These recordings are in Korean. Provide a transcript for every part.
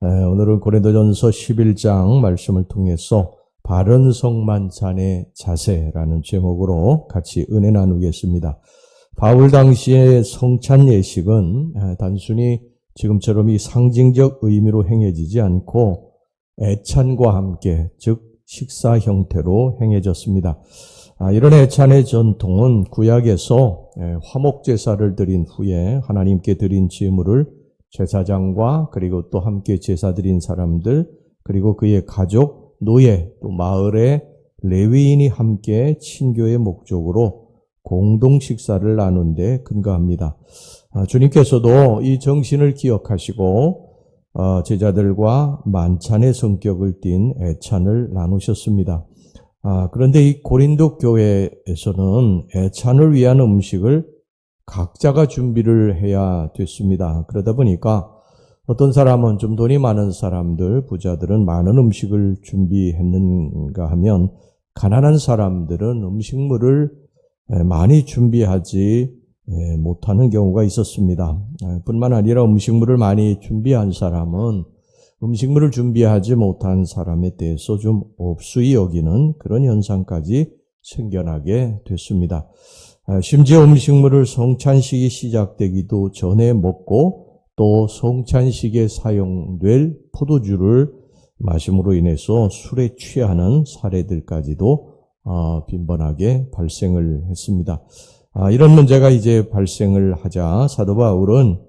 오늘은 고린도전서 11장 말씀을 통해서 바른 성만찬의 자세라는 제목으로 같이 은혜 나누겠습니다. 바울 당시의 성찬 예식은 단순히 지금처럼 이 상징적 의미로 행해지지 않고 애찬과 함께 즉 식사 형태로 행해졌습니다. 아, 이런 애찬의 전통은 구약에서 화목 제사를 드린 후에 하나님께 드린 제물을 제사장과 그리고 또 함께 제사 드린 사람들 그리고 그의 가족, 노예, 또 마을의 레위인이 함께 친교의 목적으로 공동 식사를 나눈 데 근거합니다. 아, 주님께서도 이 정신을 기억하시고 어, 제자들과 만찬의 성격을 띤 애찬을 나누셨습니다. 아, 그런데 이 고린도 교회에서는 애찬을 위한 음식을 각자가 준비를 해야 됐습니다. 그러다 보니까 어떤 사람은 좀 돈이 많은 사람들, 부자들은 많은 음식을 준비했는가 하면 가난한 사람들은 음식물을 많이 준비하지 못하는 경우가 있었습니다. 뿐만 아니라 음식물을 많이 준비한 사람은 음식물을 준비하지 못한 사람에 대해서 좀 없수히 여기는 그런 현상까지 생겨나게 됐습니다. 아, 심지어 음식물을 성찬식이 시작되기도 전에 먹고 또 성찬식에 사용될 포도주를 마심으로 인해서 술에 취하는 사례들까지도 아, 빈번하게 발생을 했습니다. 아, 이런 문제가 이제 발생을 하자 사도 바울은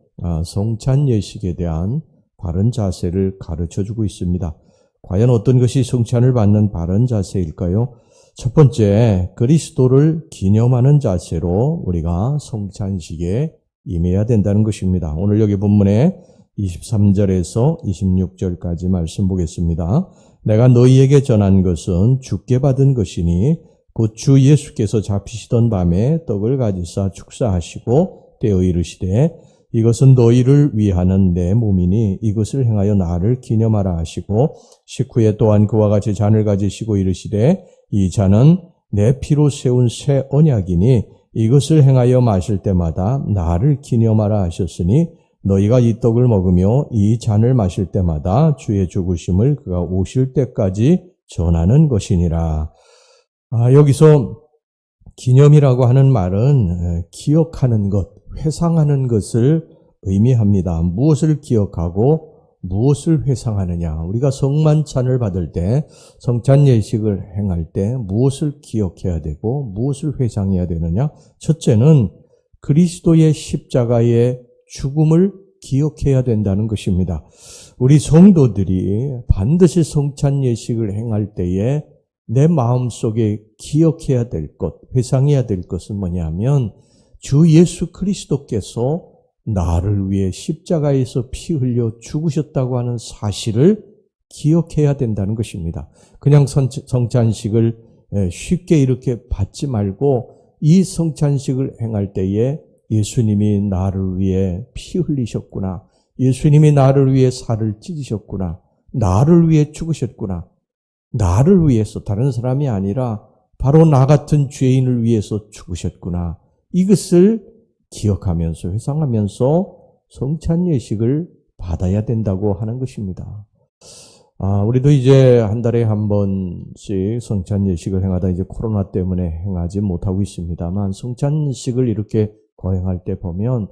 성찬 예식에 대한 바른 자세를 가르쳐 주고 있습니다. 과연 어떤 것이 성찬을 받는 바른 자세일까요? 첫 번째, 그리스도를 기념하는 자세로 우리가 성찬식에 임해야 된다는 것입니다. 오늘 여기 본문에 23절에서 26절까지 말씀 보겠습니다. 내가 너희에게 전한 것은 죽게 받은 것이니 곧 주 예수께서 잡히시던 밤에 떡을 가지사 축사하시고 떼어 이르시되 이것은 너희를 위하는 내 몸이니 이것을 행하여 나를 기념하라 하시고 식후에 또한 그와 같이 잔을 가지시고 이르시되 이 잔은 내 피로 세운 새 언약이니 이것을 행하여 마실 때마다 나를 기념하라 하셨으니 너희가 이 떡을 먹으며 이 잔을 마실 때마다 주의 죽으심을 그가 오실 때까지 전하는 것이니라. 아, 여기서 기념이라고 하는 말은 기억하는 것, 회상하는 것을 의미합니다. 무엇을 기억하고 무엇을 회상하느냐? 우리가 성만찬을 받을 때, 성찬 예식을 행할 때 무엇을 기억해야 되고 무엇을 회상해야 되느냐? 첫째는 그리스도의 십자가의 죽음을 기억해야 된다는 것입니다. 우리 성도들이 반드시 성찬 예식을 행할 때에 내 마음 속에 기억해야 될 것, 회상해야 될 것은 뭐냐면 주 예수 그리스도께서 나를 위해 십자가에서 피 흘려 죽으셨다고 하는 사실을 기억해야 된다는 것입니다. 그냥 성찬식을 쉽게 이렇게 받지 말고 이 성찬식을 행할 때에 예수님이 나를 위해 피 흘리셨구나. 예수님이 나를 위해 살을 찢으셨구나. 나를 위해 죽으셨구나. 나를 위해서 다른 사람이 아니라 바로 나 같은 죄인을 위해서 죽으셨구나. 이것을 기억하면서 회상하면서 성찬 예식을 받아야 된다고 하는 것입니다. 아, 우리도 이제 한 달에 한 번씩 성찬 예식을 행하다 이제 코로나 때문에 행하지 못하고 있습니다만 성찬식을 이렇게 거행할 때 보면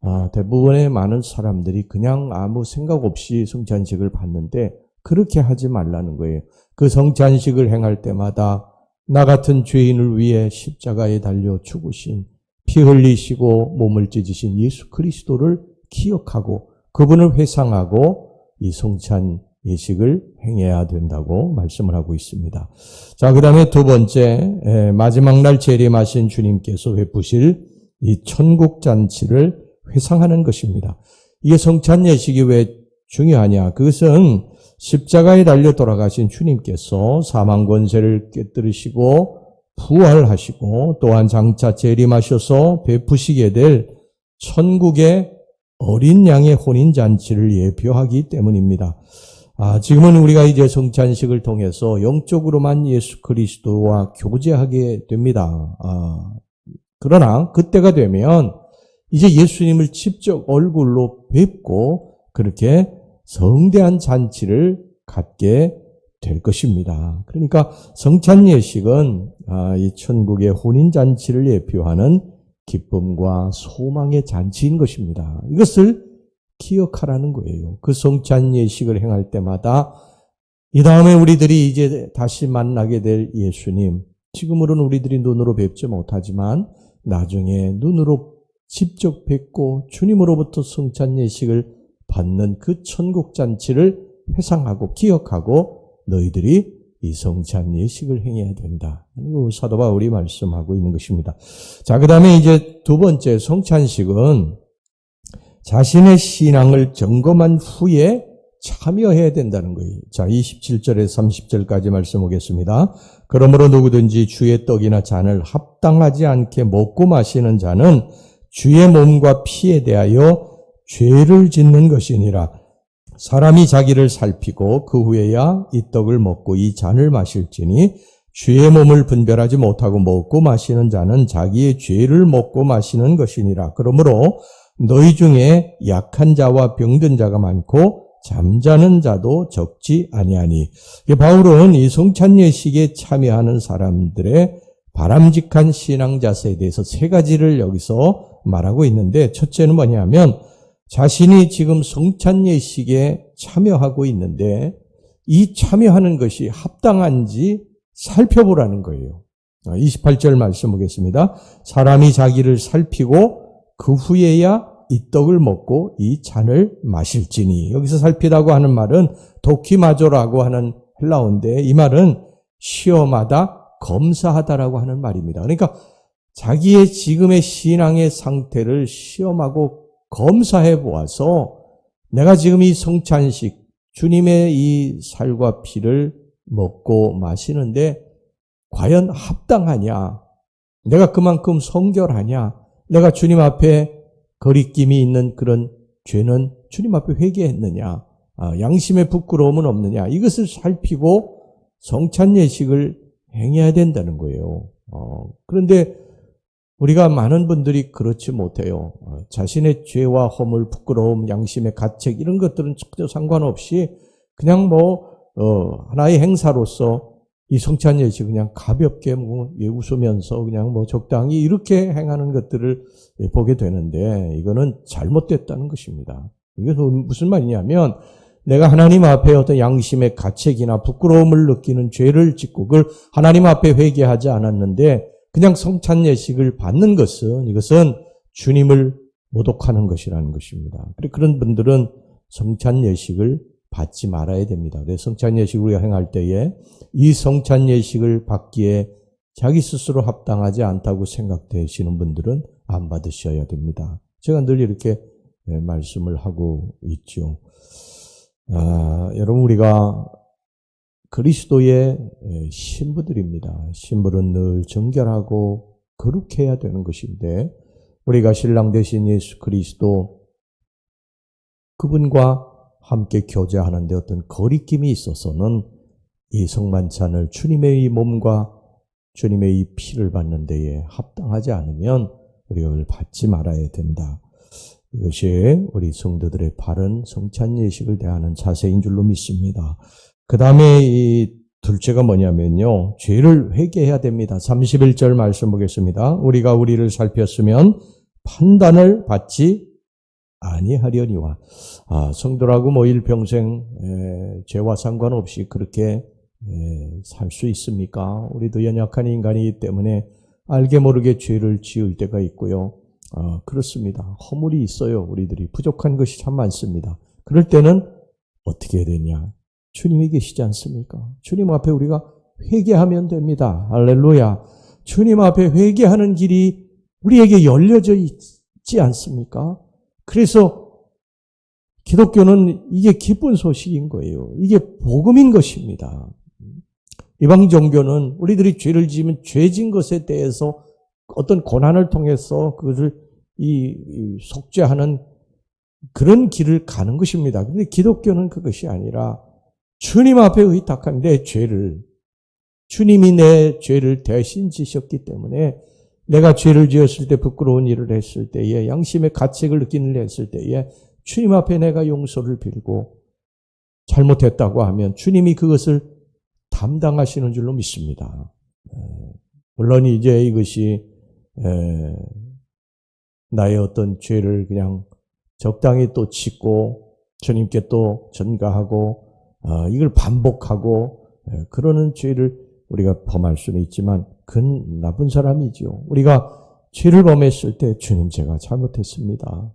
아, 대부분의 많은 사람들이 그냥 아무 생각 없이 성찬식을 받는데 그렇게 하지 말라는 거예요. 그 성찬식을 행할 때마다 나 같은 죄인을 위해 십자가에 달려 죽으신 피 흘리시고 몸을 찢으신 예수 그리스도를 기억하고 그분을 회상하고 이 성찬 예식을 행해야 된다고 말씀을 하고 있습니다. 자, 그 다음에 두 번째, 마지막 날 재림하신 주님께서 베푸실 이 천국 잔치를 회상하는 것입니다. 이게 성찬 예식이 왜 중요하냐? 그것은 십자가에 달려 돌아가신 주님께서 사망 권세를 깨뜨리시고 부활하시고 또한 장차 재림하셔서 베푸시게 될 천국의 어린 양의 혼인 잔치를 예표하기 때문입니다. 아, 지금은 우리가 이제 성찬식을 통해서 영적으로만 예수 그리스도와 교제하게 됩니다. 아, 그러나 그때가 되면 이제 예수님을 직접 얼굴로 뵙고 그렇게 성대한 잔치를 갖게 될 것입니다. 그러니까 성찬 예식은 아, 이 천국의 혼인 잔치를 예표하는 기쁨과 소망의 잔치인 것입니다. 이것을 기억하라는 거예요. 그 성찬 예식을 행할 때마다 이 다음에 우리들이 이제 다시 만나게 될 예수님, 지금으로는 우리들이 눈으로 뵙지 못하지만 나중에 눈으로 직접 뵙고 주님으로부터 성찬 예식을 받는 그 천국 잔치를 회상하고 기억하고 너희들이 이 성찬 예식을 행해야 된다. 사도 바울이 말씀하고 있는 것입니다. 자, 그 다음에 이제 두 번째 성찬식은 자신의 신앙을 점검한 후에 참여해야 된다는 거예요. 자, 27절에서 30절까지 말씀 보겠습니다. 그러므로 누구든지 주의 떡이나 잔을 합당하지 않게 먹고 마시는 자는 주의 몸과 피에 대하여 죄를 짓는 것이니라. 사람이 자기를 살피고 그 후에야 이 떡을 먹고 이 잔을 마실지니 주의 몸을 분별하지 못하고 먹고 마시는 자는 자기의 죄를 먹고 마시는 것이니라. 그러므로 너희 중에 약한 자와 병든 자가 많고 잠자는 자도 적지 아니하니. 바울은 이 성찬 예식에 참여하는 사람들의 바람직한 신앙 자세에 대해서 세 가지를 여기서 말하고 있는데 첫째는 뭐냐면 자신이 지금 성찬 예식에 참여하고 있는데 이 참여하는 것이 합당한지 살펴보라는 거예요. 28절 말씀 보겠습니다. 사람이 자기를 살피고 그 후에야 이 떡을 먹고 이 잔을 마실지니 여기서 살피다고 하는 말은 도키마조라고 하는 헬라어인데 이 말은 시험하다 검사하다라고 하는 말입니다. 그러니까 자기의 지금의 신앙의 상태를 시험하고 검사해 보아서 내가 지금 이 성찬식 주님의 이 살과 피를 먹고 마시는데 과연 합당하냐? 내가 그만큼 성결하냐? 내가 주님 앞에 거리낌이 있는 그런 죄는 주님 앞에 회개했느냐? 아, 양심의 부끄러움은 없느냐? 이것을 살피고 성찬 예식을 행해야 된다는 거예요. 어, 그런데 우리가 많은 분들이 그렇지 못해요. 어, 자신의 죄와 허물, 부끄러움, 양심의 가책 이런 것들은 전혀 상관없이 그냥 뭐 어, 하나의 행사로서 이 성찬 예식 그냥 가볍게 뭐 예, 웃으면서 그냥 뭐 적당히 이렇게 행하는 것들을 예, 보게 되는데 이거는 잘못됐다는 것입니다. 이게 무슨 말이냐면 내가 하나님 앞에 어떤 양심의 가책이나 부끄러움을 느끼는 죄를 짓고 그걸 하나님 앞에 회개하지 않았는데 그냥 성찬 예식을 받는 것은 이것은 주님을 모독하는 것이라는 것입니다. 그런 분들은 성찬 예식을 받지 말아야 됩니다. 그래서 성찬 예식을 행할 때에 이 성찬 예식을 받기에 자기 스스로 합당하지 않다고 생각되시는 분들은 안 받으셔야 됩니다. 제가 늘 이렇게 예, 말씀을 하고 있죠. 아, 여러분 우리가 그리스도의 예, 신부들입니다. 신부는 늘 정결하고 거룩해야 되는 것인데 우리가 신랑 대신 예수 그리스도 그분과 함께 교제하는데 어떤 거리낌이 있어서는 이 성만찬을 주님의 이 몸과 주님의 이 피를 받는 데에 합당하지 않으면 그걸 받지 말아야 된다. 이것이 우리 성도들의 바른 성찬 예식을 대하는 자세인 줄로 믿습니다. 그 다음에 이 둘째가 뭐냐면요. 죄를 회개해야 됩니다. 31절 말씀 보겠습니다. 우리가 우리를 살폈으면 판단을 받지 아니하려니와 아, 성도라고 뭐 일평생 에, 죄와 상관없이 그렇게 살 수 있습니까? 우리도 연약한 인간이기 때문에 알게 모르게 죄를 지을 때가 있고요. 아, 그렇습니다. 허물이 있어요. 우리들이 부족한 것이 참 많습니다. 그럴 때는 어떻게 해야 되냐? 주님이 계시지 않습니까? 주님 앞에 우리가 회개하면 됩니다. 할렐루야. 주님 앞에 회개하는 길이 우리에게 열려져 있지 않습니까? 그래서 기독교는 이게 기쁜 소식인 거예요. 이게 복음인 것입니다. 이방 종교는 우리들이 죄를 지으면 죄진 것에 대해서 어떤 고난을 통해서 그것을 이, 이 속죄하는 그런 길을 가는 것입니다. 근데 기독교는 그것이 아니라 주님 앞에 의탁한 내 죄를 주님이 내 죄를 대신 지셨기 때문에 내가 죄를 지었을 때 부끄러운 일을 했을 때에 양심의 가책을 느끼는 일 했을 때에 주님 앞에 내가 용서를 빌고 잘못했다고 하면 주님이 그것을 담당하시는 줄로 믿습니다. 에, 물론 이제 이것이 에, 나의 어떤 죄를 그냥 적당히 또 짓고 주님께 또 전가하고 어, 이걸 반복하고 에, 그러는 죄를 우리가 범할 수는 있지만 그건 나쁜 사람이지요. 우리가 죄를 범했을 때 주님 제가 잘못했습니다.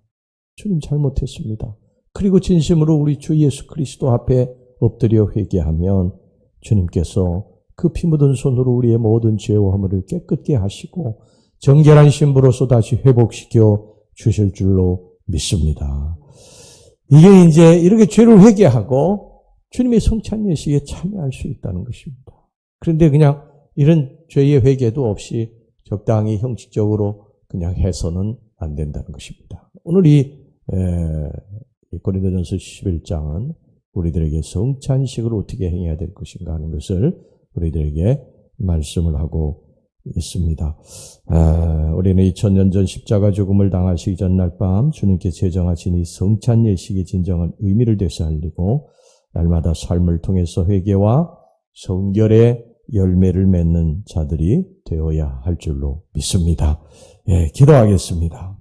주님 잘못했습니다. 그리고 진심으로 우리 주 예수 그리스도 앞에 엎드려 회개하면 주님께서 그 피 묻은 손으로 우리의 모든 죄와 허물을 깨끗게 하시고 정결한 신부로서 다시 회복시켜 주실 줄로 믿습니다. 이게 이제 이렇게 죄를 회개하고 주님의 성찬 예식에 참여할 수 있다는 것입니다. 그런데 그냥 이런 죄의 회개도 없이 적당히 형식적으로 그냥 해서는 안 된다는 것입니다. 오늘 이, 고린도전서 11장은 우리들에게 성찬식을 어떻게 행해야 될 것인가 하는 것을 우리들에게 말씀을 하고 있습니다. 아, 우리는 2000년 전 십자가 죽음을 당하시기 전날 밤 주님께 제정하신 이 성찬 예식의 진정한 의미를 되살리고 날마다 삶을 통해서 회개와 성결의 열매를 맺는 자들이 되어야 할 줄로 믿습니다. 예, 기도하겠습니다.